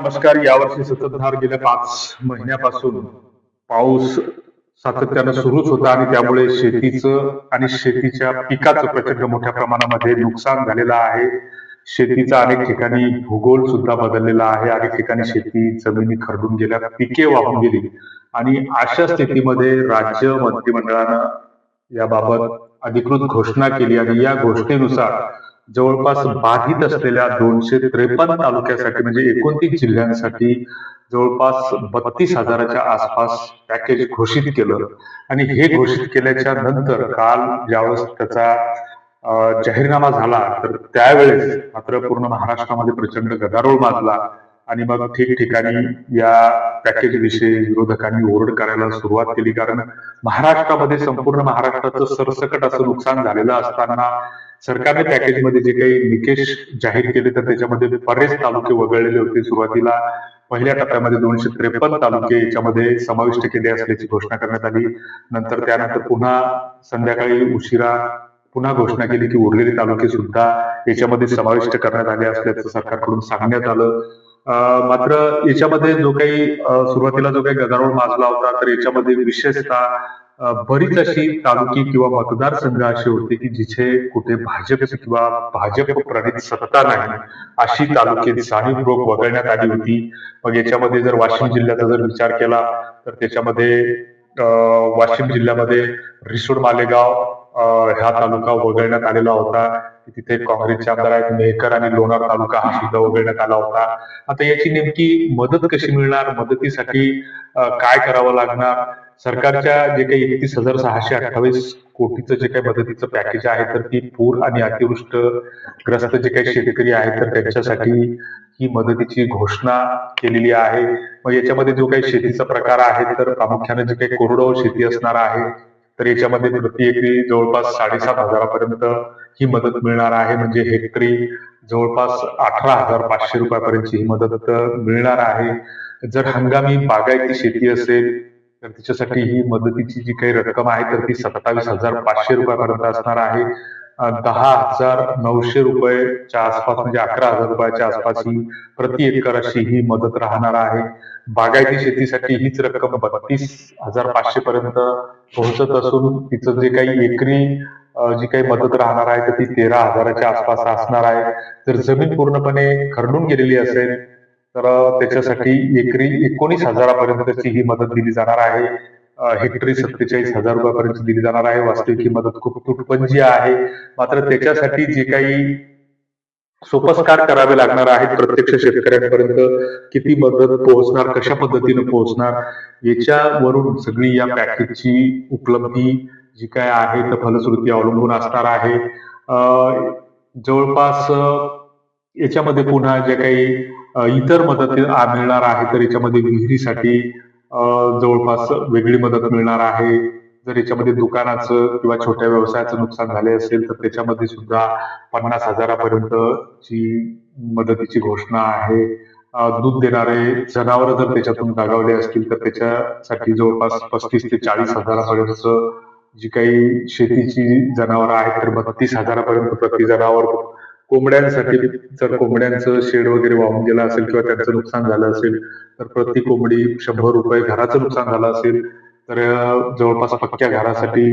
नमस्कार यावर्षी सततधार गेल्या पाच महिन्यापासून पाऊस सातत्यानं सुरूच होता आणि त्यामुळे शेतीचं आणि शेतीच्या पिकाचं प्रचंड मोठ्या प्रमाणामध्ये नुकसान झालेलं आहे. शेतीचा अनेक ठिकाणी भूगोल सुद्धा बदललेला आहे. अनेक ठिकाणी शेती जमिनी खरडून गेल्या पिके वाहून गेली. आणि अशा स्थितीमध्ये राज्य मंत्रिमंडळानं याबाबत अधिकृत घोषणा केली आणि या घोषणेनुसार जवळपास बाधित असलेल्या दोनशे त्रेपन्न तालुक्यासाठी म्हणजे एकोणतीस जिल्ह्यांसाठी जवळपास बत्तीस हजाराच्या आसपास पॅकेज घोषित केलं. आणि हे घोषित केल्याच्यानंतर काल ज्यावेळेस त्याचा जाहीरनामा झाला तर त्यावेळेस मात्र पूर्ण महाराष्ट्रामध्ये प्रचंड गदारोळ माजला. आणि मग ठिकठिकाणी या पॅकेज विषयी विरोधकांनी ओरड करायला सुरुवात केली. कारण महाराष्ट्रामध्ये संपूर्ण महाराष्ट्राचं सरसकट असं नुकसान झालेलं असताना सरकारने पॅकेजमध्ये जे काही निकष जाहीर केले तर त्याच्यामध्ये बरेच तालुके वगळलेले होते. सुरुवातीला पहिल्या टप्प्यामध्ये दोनशे त्रेपन्न तालुके याच्यामध्ये समाविष्ट केले असल्याची घोषणा करण्यात आली. नंतर त्यानंतर पुन्हा संध्याकाळी उशिरा पुन्हा घोषणा केली की उरलेले तालुके सुद्धा याच्यामध्ये समाविष्ट करण्यात आले असल्याचं सरकारकडून सांगण्यात आलं. मात्र याच्यामध्ये जो काही सुरुवातीला जो काही गदारोळ माजला होता तर याच्यामध्ये विशेषतः बरीच अशी तालुकी किंवा मतदारसंघ अशी होती की जिथे कुठे भाजप किंवा भाजप प्रणित सत्ता नाही अशी तालुके जाणीवपूर्वक वगळण्यात आली होती. मग याच्यामध्ये जर वाशिम जिल्ह्याचा जर विचार केला तर त्याच्यामध्ये वाशिम जिल्ह्यामध्ये रिसोड मालेगाव ह्या हा तालुका वगळण्यात आलेला होता. तिथे काँग्रेसचे आमदार आहेत मेहकर आणि लोणार तालुका हा सुद्धा वगळण्यात आला होता. आता याची नेमकी मदत कशी मिळणार? मदतीसाठी काय करावं लागणार? सरकारच्या जे काही एकतीस हजार सहाशे अठ्ठावीस कोटीचं जे काही मदतीचं पॅकेज आहे तर ती पूर आणि अतिवृष्ट ग्रस्त जे काही शेतकरी आहेत तर त्यांच्यासाठी ही मदतीची घोषणा केलेली आहे. मग याच्यामध्ये जो काही शेतीचा प्रकार आहे तर प्रामुख्याने जे काही कोरडवाहू शेती असणार आहे तर याच्यामध्ये प्रति एकरी जवळपास साडेसात हजारापर्यंत ही मदत मिळणार आहे. म्हणजे हेक्टरी जवळपास अठरा हजार पाचशे रुपयापर्यंतची ही मदत मिळणार आहे. जर हंगामी बागायती शेती असेल तर तिच्यासाठी ही मदतीची जी काही रक्कम आहे तर ती सत्तावीस हजार पाचशे रुपयापर्यंत असणार आहे. दहा हजार नऊशे रुपयेच्या आसपास म्हणजे अकरा हजार रुपयाच्या आसपास ही प्रति एकर अशी ही मदत राहणार आहे. बागायती शेतीसाठी हीच रक्कम बत्तीस हजार पाचशे पर्यंत पोहोचत असून तिचं जे काही एकरी जी काही मदत राहणार आहे तर ती तेरा हजाराच्या आसपास असणार आहे. जर जमीन पूर्णपणे खरडून गेलेली असेल तर त्याच्यासाठी एकरी एकोणीस हजारापर्यंतची ही मदत दिली जाणार आहे. हेक्टरी सत्तेचाळीस हजार रुपयापर्यंत दिली जाणार आहे. वास्तविक ही मदत खूप तुटपंजी आहे मात्र त्याच्यासाठी जे काही सोपस्कार करावे लागणार आहेत प्रत्यक्ष शेतकऱ्यांपर्यंत किती मदत पोहोचणार कशा पद्धतीने पोहोचणार याच्यावरून सगळी या पॅकेजची उपलब्धी जी काय आहे तर फलश्रुती अवलंबून असणार आहे. जवळपास याच्यामध्ये पुन्हा जे काही इतर मदत मिळणार आहे तर याच्यामध्ये विहिरीसाठी जवळपास वेगळी मदत मिळणार आहे. जर याच्यामध्ये दुकानाचं किंवा छोट्या व्यवसायाचं नुकसान झाले असेल तर त्याच्यामध्ये सुद्धा पन्नास हजारापर्यंतची मदतीची घोषणा आहे. दूध देणारे जनावर जर त्याच्यातून गागावले असतील तर त्याच्यासाठी जवळपास पस्तीस ते चाळीस हजारापर्यंत जी काही शेतीची जनावर आहेत तर बत्तीस हजारापर्यंत प्रति जनावर कोंबड्यांसाठी जर कोंबड्यांचं शेड वगैरे वाहून गेलं असेल किंवा त्यांचं नुकसान झालं असेल तर प्रति कोंबडी शंभर रुपये घराचं नुकसान झालं असेल तर जवळपास पक्क्या घरासाठी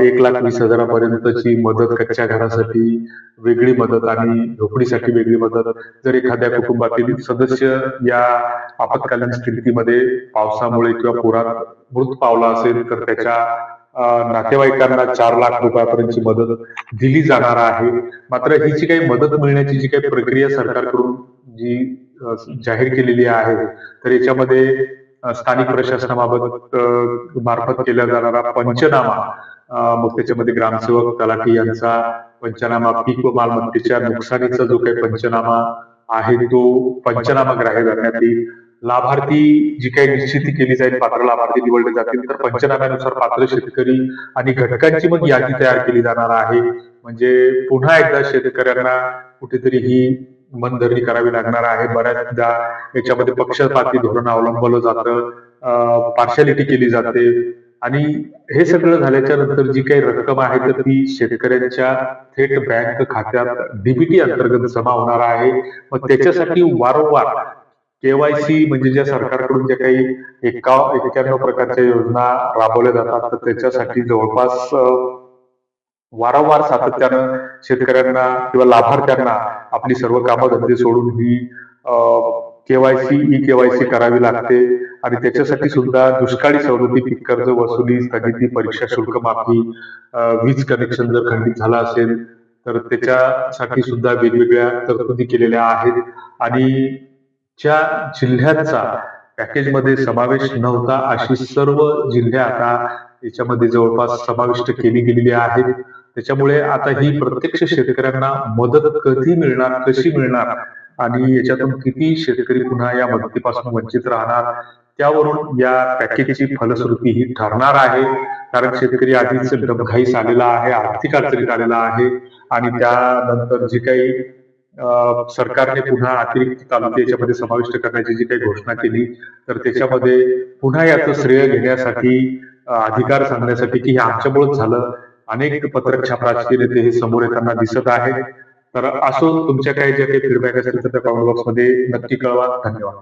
एक लाख वीस हजारापर्यंतची मदत कच्च्या घरासाठी वेगळी मदत आणि झोपडीसाठी वेगळी मदत. जर एखाद्या कुटुंबातील सदस्य या आपत्कालीन स्थितीमध्ये पावसामुळे किंवा पुरात मृत पावला असेल तर त्याच्या नातेवाईकांना चार लाख रुपयापर्यंतची मदत दिली जाणार आहे. मात्र ही जी काही मदत मिळण्याची जी काही प्रक्रिया सरकारकडून जी जाहीर केलेली आहे तर याच्यामध्ये स्थानिक प्रशासनाबाबत मार्फत केला जाणारा पंचनामा मग त्याच्यामध्ये ग्रामसेवक तलाठी यांचा पंचनामा पीक व मालमत्तेच्या नुकसानीचा जो काही पंचनामा आहे तो पंचनामा ग्राह्य धरण्यात येईल. लाभार्थी जी काही निश्चिती केली जाईल पात्र लाभार्थी निवडले जातील तर पंचनाम्यानुसार पात्र शेतकरी आणि घटकांची मग यादी तयार केली जाणार आहे. म्हणजे पुन्हा एकदा शेतकऱ्यांना कुठेतरी ही मनधरणी करावी लागणार आहे. बऱ्याचदा याच्यामध्ये पक्षपाती धोरण अवलंबलं जातं पार्शॅलिटी केली जाते. आणि हे सगळं झाल्याच्यानंतर जी काही रक्कम आहे तर ती शेतकऱ्यांच्या थेट बँक खात्यात डीबीटी अंतर्गत जमा होणार आहे. मग त्याच्यासाठी वारंवार केवायसी म्हणजे ज्या सरकारकडून ज्या काही एका एक्क्याण्णव प्रकारच्या योजना राबवल्या जातात तर त्याच्यासाठी जवळपास वारंवार सातत्यानं शेतकऱ्यांना किंवा लाभार्थ्यांना आपली सर्व कामं धंदे सोडून ही केवायसी ई केवायसी करावी लागते. आणि त्याच्यासाठी सुद्धा दुष्काळी सवलती पीक कर्ज वसुली स्थगिती परीक्षा शुल्क माफी वीज कनेक्शन जर खंडित झालं असेल तर त्याच्यासाठी सुद्धा वेगवेगळ्या तरतुदी केलेल्या आहेत. आणि ज्या जिल्ह्यांचा पॅकेजमध्ये समावेश नव्हता. अशी सर्व जिल्हे आता याच्यामध्ये जवळपास समाविष्ट केली गेलेली आहेत. त्याच्यामुळे आता ही प्रत्यक्ष शेतकऱ्यांना मदत कधी मिळणार कशी मिळणार आणि याच्यातून किती शेतकरी पुन्हा या मदतीपासून वंचित राहणार त्यावरून या पॅकेजची फलश्रुती ही ठरणार आहे. कारण शेतकरी आधीच डबघाईस आलेला आहे आर्थिक अडचणीत आलेला आहे आणि त्यानंतर जे काही सरकारने पुन्हा अतिरिक्त तालुके याच्यामध्ये समाविष्ट करण्याची जी काही घोषणा केली तर त्याच्यामध्ये पुन्हा याचं श्रेय घेण्यासाठी अधिकार सांगण्यासाठी की हे आमच्यामुळेच झालं. अनेक पत्रक छाप राजकीय नेते हे समोर येताना दिसत आहे तर असो तुमच्या काही ज्या काही फीडबॅक असेल तर त्या कॉमेंट बॉक्समध्ये नक्की कळवा. धन्यवाद.